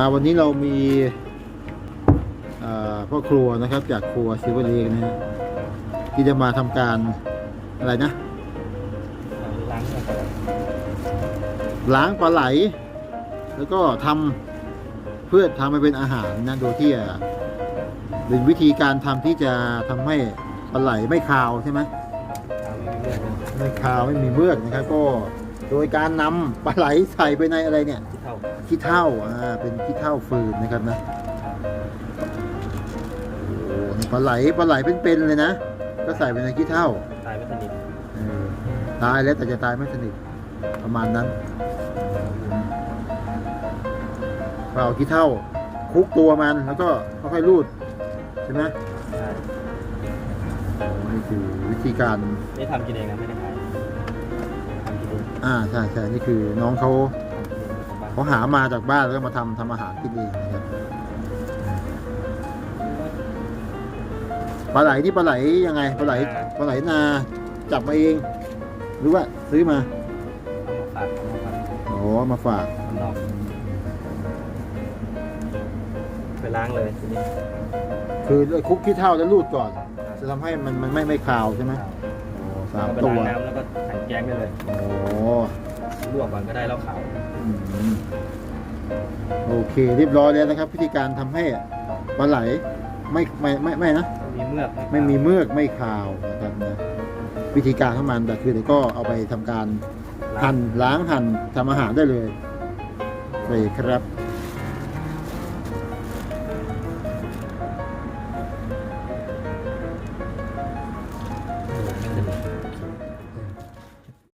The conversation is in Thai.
าวันนี้เรามีพ่อครัวนะครับจากครัวซิวเลกนะฮะที่จะมาทำการอะไรนะ ล้างล้างปลาไหล แล้วก็ทำเพื่อทำให้เป็นอาหารนะโดยที่เป็นวิธีการทำที่จะทำให้ปลาไหลไม่คาวใช่ไหมไม่คาวไม่มีเมือกนะครับก็ โดยการนำปลาไหลใส่ไปในอะไรเนี่ยที่เท่าขี้เถ้าอ่าเป็นขี้เถ้าฟืนนะครับนะโอ้นี่ปลาไหลปลาไหลเป็นๆเลยนะก็ใส่ไปในขี้เถ้าตายไม่สนิทเออตายแล้วแต่จะตายไม่สนิทประมาณนั้นก็เอาขี้เถ้าคลุกตัวมันแล้วก็ค่อยๆรูดใช่ไหมใช่นี่คือวิธีการนี่ทำกินเองนะไม่ได้ขายทำกินเองอ่าใช่ใช่นี่คือน้องเขาทำกินเองของบ้านเขาหามาจากบ้านแล้วก็มาทำทำอาหารกินเองนะครับปลาไหลนี่ปลาไหลยังไงปลาไหลปลาไหลนาจับมาเอง หรือว่าซื้อมาเอามาฝากเอามาฝากอ๋อมาฝากข้างนอกไปล้างเลยทีนี้คือคลุกขี้เถ้าแล้วรูดก่อน จะทำให้มันมันไม่ไม่คาวใช่ไหมโอ้สามเอาไปตัล้าวงน้ำแล้วก็ใส่ แกงได้เลยโอ้ลวกก่อนก็ได้แล้วขาวอืมโอเคเรียบร้อยแล้วนะครับวิธีการทำให้ปลาไหลไม่ไม่ไม่ไม่นะ มีเมือกไม่มีเมือกไม่คาวนะครับนะวิธีการของมันแต่คือเดี๋ยวก็เอาไปทำการล้าหั่งนล้างหั่นทำอาหารได้เลยเลยครับ